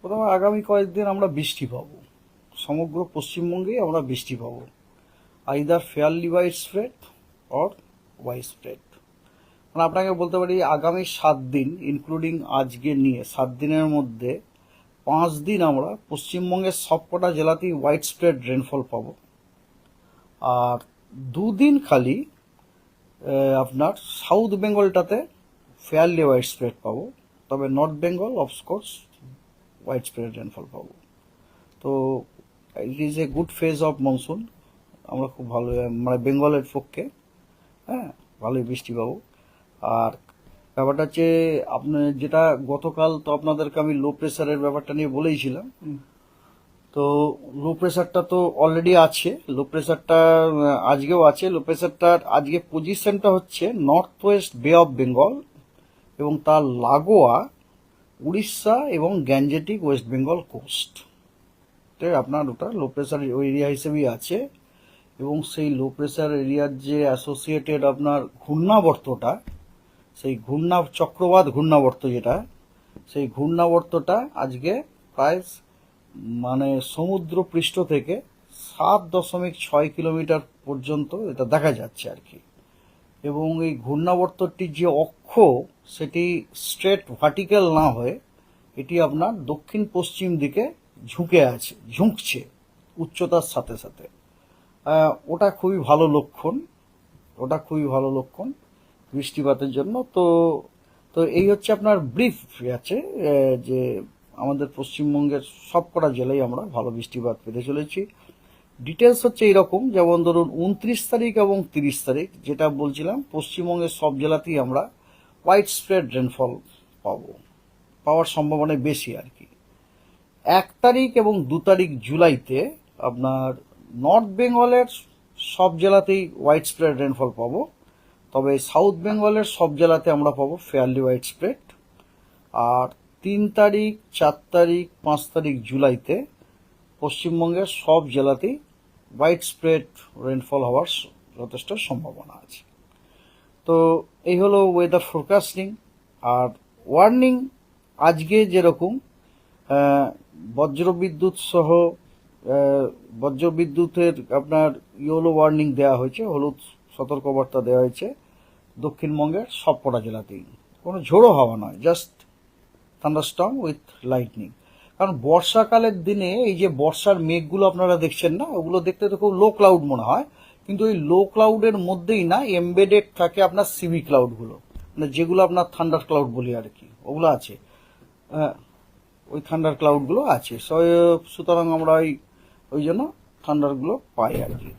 প্রথমে আগামী কয়েকদিন আমরা বৃষ্টি পাবো। সমগ্র পশ্চিমবঙ্গেই আমরা বৃষ্টি পাবো। Either fairly widespread or widespread মানে আপনাকে বলতে পারি, আগামী সাত দিন ইনক্লুডিং আজকে নিয়ে, সাত দিনের মধ্যে পাঁচ দিন আমরা পশ্চিমবঙ্গের সবকটা জেলাতেই ওয়াইড স্প্রেড রেনফল পাবো। আর দুদিন খালি আপনার সাউথ বেঙ্গলটাতে ফেয়ারলি ওয়াইড স্প্রেড পাবো। তবে north Bengal of course spread rainfall পাবো। তো it is a good phase of monsoon আমরা খুব ভালো মানে বেঙ্গলের পক্ষে হ্যাঁ ভালোই বৃষ্টি পাবো। আর ব্যাপারটা হচ্ছে আপনার যেটা গতকাল তো আপনাদেরকে আমি লো প্রেশারের ব্যাপারটা নিয়ে বলেইছিলাম। তো লো প্রেশারটা তো অলরেডি আছে। লো প্রেশারটা আজকেও আছে। লো প্রেশারটার আজকে পজিশনটা হচ্ছে north west Bay of Bengal এবং তার লাগোয়া উড়িষ্যা এবং গ্যাঞ্জেটিক ওয়েস্ট বেঙ্গল কোস্ট। আপনার ওটা লো প্রেশার এরিয়া হিসেবেই আছে এবং সেই লো প্রেশার এরিয়ার যে অ্যাসোসিয়েটেড আপনার ঘূর্ণাবর্তটা, সেই ঘূর্ণা চক্রবাদ ঘূর্ণাবর্ত যেটা, সেই ঘূর্ণাবর্তটা আজকে প্রায় মানে সমুদ্র পৃষ্ঠ থেকে সাত দশমিক ছয় কিলোমিটার পর্যন্ত এটা দেখা যাচ্ছে আর কি। এবং এই ঘূর্ণাবর্তটির যে অক্ষ, সেটি স্ট্রেট ভার্টিক্যাল না হয়ে, এটি আপনার দক্ষিণ পশ্চিম দিকে ঝুঁকে আছে, ঝুঁকছে উচ্চতার সাথে সাথে। ওটা খুবই ভালো লক্ষণ, ওটা খুবই ভালো লক্ষণ বৃষ্টিপাতের জন্য। তো তো এই হচ্ছে আপনার ব্রিফ আছে যে আমাদের পশ্চিমবঙ্গের সবকটা জেলায় আমরা ভালো বৃষ্টিপাত পেতে চলেছি। ডিটেলস হচ্ছে এরকম, যেমন ধরুন উনত্রিশ তারিখ এবং তিরিশ তারিখ, যেটা বলছিলাম, পশ্চিমবঙ্গের সব জেলাতেই আমরা হোয়াইট স্প্রেড রেনফল পাবো। পাওয়ার সম্ভাবনা বেশি আর কি। এক তারিখ এবং দু তারিখ জুলাইতে আপনার নর্থ বেঙ্গলের সব জেলাতেই হোয়াইট স্প্রেড রেনফল পাবো, তবে সাউথ বেঙ্গলের সব জেলাতে আমরা পাবো ফেয়ারলি হোয়াইট স্প্রেড আর তিন তারিখ, চার তারিখ, পাঁচ তারিখ জুলাইতে পশ্চিমবঙ্গের সব জেলাতেই হোয়াইট স্প্রেড রেনফল হওয়ার যথেষ্ট সম্ভাবনা আছে। তো এই হলো ওয়েদার ফোরকাস্টিং আর ওয়ার্নিং আজকে যেরকম বজ্রবিদ্যুৎ সহ বজ্রবিদ্যুতের আপনার ইয়েলো ওয়ার্নিং দেওয়া হয়েছে, হলুদ সতর্কবার্তা দেওয়া হয়েছে দক্ষিণবঙ্গের সবকটা জেলাতেই। কোনো ঝোড়ো হাওয়া নয় জাস্ট থান্ডারস্টর্ম উইথ লাইটনিং কারণ বর্ষাকালের দিনে এই যে বর্ষার মেঘগুলো আপনারা দেখছেন না ওগুলো দেখতে তো খুব লো ক্লাউড মনে হয়। কিন্তু ওই লো ক্লাউডের মধ্যেই না এমবেডেড থাকে আপনার সিভি ক্লাউডগুলো মানে যেগুলো আপনার থান্ডার ক্লাউড বলি আর কি ওগুলো আছে। হ্যাঁ, ওই থান্ডার ক্লাউডগুলো আছে। সুতরাং আমরা ওই ওই জন্য থান্ডারগুলো পাই আর কি।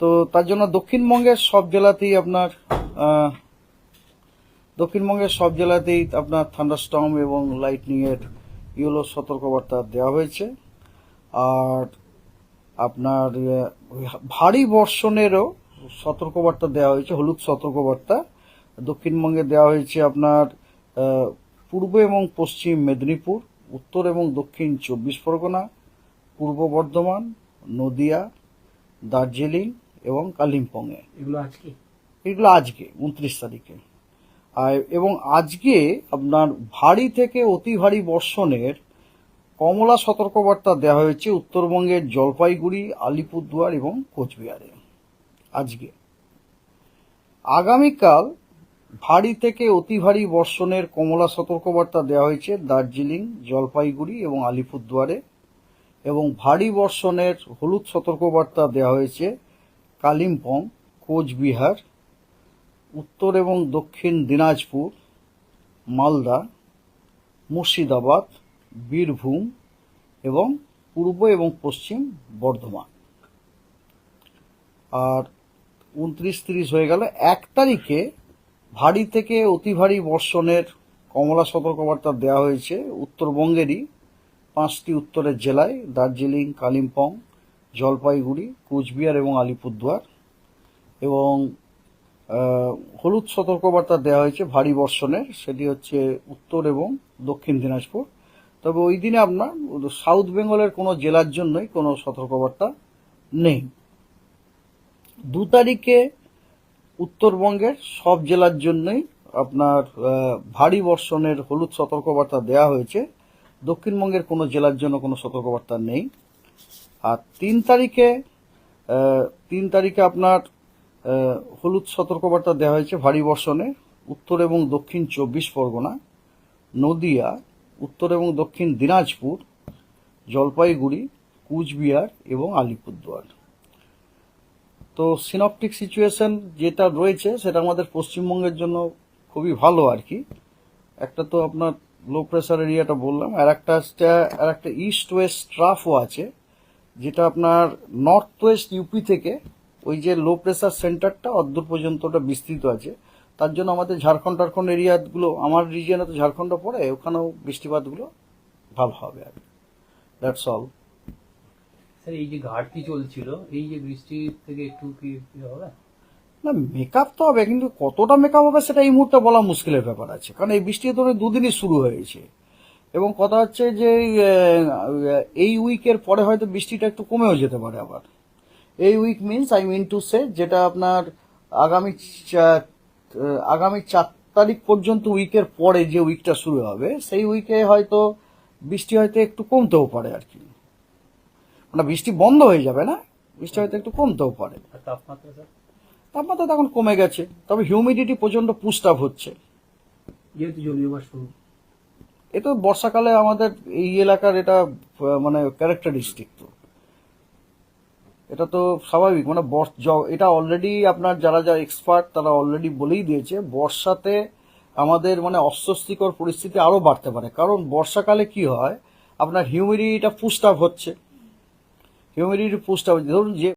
তো তার জন্য দক্ষিণবঙ্গের সব জেলাতেই আপনার দক্ষিণবঙ্গের সব জেলাতেই আপনার থান্ডারস্টর্ম এবং লাইটনিং ইয়েলো সতর্কবার্তা দেওয়া হয়েছে। আর আপনার ভারী বর্ষণেরও সতর্কবার্তা দেওয়া হয়েছে হলুদ সতর্কবার্তা। দক্ষিণবঙ্গে দেওয়া হয়েছে আপনার পূর্ব এবং পশ্চিম মেদিনীপুর উত্তর এবং দক্ষিণ চব্বিশ পরগনা পূর্ব বর্ধমান নদিয়া দার্জিলিং এবং কালিম্পংয়ে। এগুলো আজকে? এগুলো আজকে উনত্রিশ তারিখে। এবং আজকে আপনার ভারী থেকে অতি ভারী বর্ষণের কমলা সতর্কবার্তা দেওয়া হয়েছে উত্তরবঙ্গের জলপাইগুড়ি, আলিপুরদুয়ার এবং কোচবিহারে। আজকে। আগামীকাল ভারী থেকে অতি ভারী বর্ষণের কমলা সতর্কবার্তা দেওয়া হয়েছে দার্জিলিং, জলপাইগুড়ি এবং আলিপুরদুয়ারে, এবং ভারী বর্ষণের হলুদ সতর্কবার্তা দেওয়া হয়েছে কালিম্পং, কোচবিহার উত্তর এবং দক্ষিণ দিনাজপুর, মালদা, মুর্শিদাবাদ, বীরভূম এবং পূর্ব এবং পশ্চিম বর্ধমান। আর উনত্রিশ তিরিশ হয়ে গেল এক তারিখে ভারী থেকে অতি ভারী বর্ষণের কমলা সতর্কবার্তা দেওয়া হয়েছে উত্তরবঙ্গেরই পাঁচটি উত্তরের জেলায়, দার্জিলিং, কালিম্পং, জলপাইগুড়ি, কোচবিহার এবং আলিপুরদুয়ার এবং হলুদ সতর্কবার্তা দেওয়া হয়েছে ভারী বর্ষণের সেটি হচ্ছে উত্তর এবং দক্ষিণ দিনাজপুর। তবে ওই দিনে আপনার সাউথ বেঙ্গলের কোনো জেলার জন্যই কোনো সতর্কবার্তা নেই। দু তারিখে উত্তরবঙ্গের সব জেলার জন্যই আপনার ভারী বর্ষণের হলুদ সতর্কবার্তা দেওয়া হয়েছে। দক্ষিণবঙ্গের কোনো জেলার জন্য কোনো সতর্কবার্তা নেই। আর তিন তারিখে তিন তারিখে আপনার হলুদ সতর্কবার্তা দেওয়া হয়েছে ভারী বর্ষণে। উত্তর এবং দক্ষিণ চব্বিশ পরগনা, নদিয়া, উত্তর এবং দক্ষিণ দিনাজপুর, জলপাইগুড়ি, কুচবিহার এবং আলিপুরদুয়ার। তো সিনপটিক সিচুয়েশন যেটা রয়েছে, সেটা আমাদের পশ্চিমবঙ্গের জন্য খুবই ভালো আর কি। একটা তো আপনার লো প্রেশার এরিয়াটা বললাম, আর একটা আর একটা ইস্ট ওয়েস্ট ট্রাফও আছে, যেটা আপনার নর্থ ওয়েস্ট ইউপি থেকে ওই যে লো প্রেসার সেন্টারটা অদ্দূর পর্যন্ত ওটা বিস্তৃত আছে। তার জন্য আমাদের ঝাড়খণ্ড টাড়খণ্ড এরিয়াগুলো আমার রিজিয়নে তো ঝাড়খণ্ড পড়ে ওখানেও বৃষ্টিপাতগুলো ভালো হবে আর দ্যাটস অল স্যার এই যে ঘাটতি চলছিল এই যে বৃষ্টি থেকে একটু কি কি হবে? না মেকআপ তো হবে কিন্তু কতটা মেকআপ হবে সেটা এই মুহূর্তে বলা মুশকিলের ব্যাপার আছে। কারণ এই বৃষ্টি তো দুদিনই শুরু হয়েছে। এবং কথা হচ্ছে যে এই উইকের পরে হয়তো বৃষ্টিটা একটু কমেও যেতে পারে আবার। এই week means I mean to say যেটা আপনার আগামী আগামী চার তারিখ পর্যন্ত উইকের পরে যে উইকটা শুরু হবে সেই উইকে হয়তো বৃষ্টি হয়তো একটু কমতেও পারে আর কি। মানে বৃষ্টি বন্ধ হয়ে যাবে না? বৃষ্টি হয়তো একটু কমতেও পারে। তাপমাত্রা তো এখন কমে গেছে তবে হিউমিডিটি প্রচণ্ড পুস্ট আপ হচ্ছে। যেহেতু জলীয় বাষ্প। এ তো বর্ষাকালে আমাদের এই এলাকার এটা মানে ক্যারেক্টারিস্টিক তো। এটা তো স্বাভাবিক মানে এটা অলরেডি আপনার যারা যারা এক্সপার্ট তারা অলরেডি বলেই দিয়েছে, বর্ষাতে আমাদের মানে অস্বস্তিকর পরিস্থিতি আরও বাড়তে পারে। কারণ বর্ষাকালে কি হয়, আপনার হিউমিডিটিটা পুস্টাপ হচ্ছে। হিউমিডিটি পুস্ট হচ্ছে। ধরুন যে